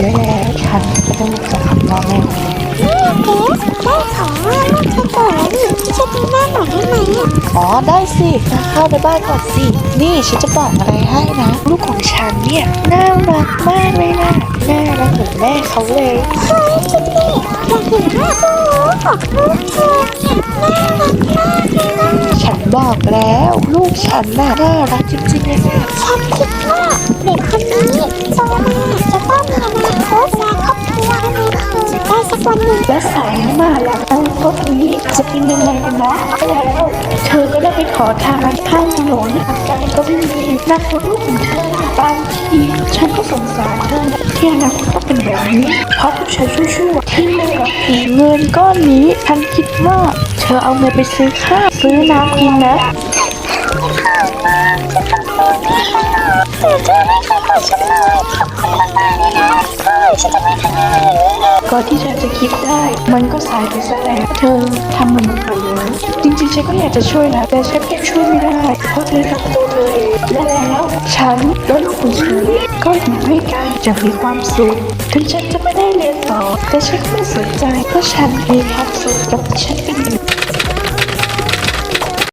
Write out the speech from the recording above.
เยอะแล้วค่ะไม่ต้องจะขับรอบแม่เบสได้ของม่องลูกกระต่ายนี่ฉันยดูแม่หน่อยได้ไหมอะอ๋อได้สิมาเข้าไปบ้านก่อนสิ นี่ฉันจะบอกอะไรให้นะ ลูกของฉันเนี่ยน่ารักมากเลยนะน่ารักเหมือนแม่เขาเลยเฮ้ยจริงดิอยากเห็นแม่ตัวของลูกเธอน่ารักมากเลยนะฉันบอกแล้ว ลูกฉันน่ารักจริงๆเลยนะฉันคิดว่า วันหนึ่งและสายมาแล้วอนาคตนี้จะเป็นยังไงกันนะแล้วเธอก็ได้ไปขอทานข้างถนนอาการก็ไม่ดีนักลูกของเธอบางทีฉันก็สงสารเธอที่อนาคตต้องเป็นแบบนี้ เพราะผู้ชายชั่วๆที่ไม่รักผีเงินก้อนนี้ฉันคิดว่า เธอเอาเงินไปซื้อข้าวซื้อน้ำกินนะเธอจะไม่ขอขอฉันเลยขอบคุณมากๆเลยนะเฮ้ยฉันจะไม่ทำอะไรเลย ก่อนที่ฉันจะคิดได้ มันก็สายไปซะแล้วเธอทำมันไปแล้วจริงๆฉันก็อยากจะช่วยนะ แต่ฉันก็ช่วยไม่ได้ เพราะเธอทำตัวเธอเองและแล้วฉันและลูกของฉันก็อยู่ด้วยกันจะมีความสุขถึงฉันจะไม่ได้เรียนต่อ แต่ฉันก็ไม่สนใจเพราะฉันมีความสุขกับฉันเป็นอยู่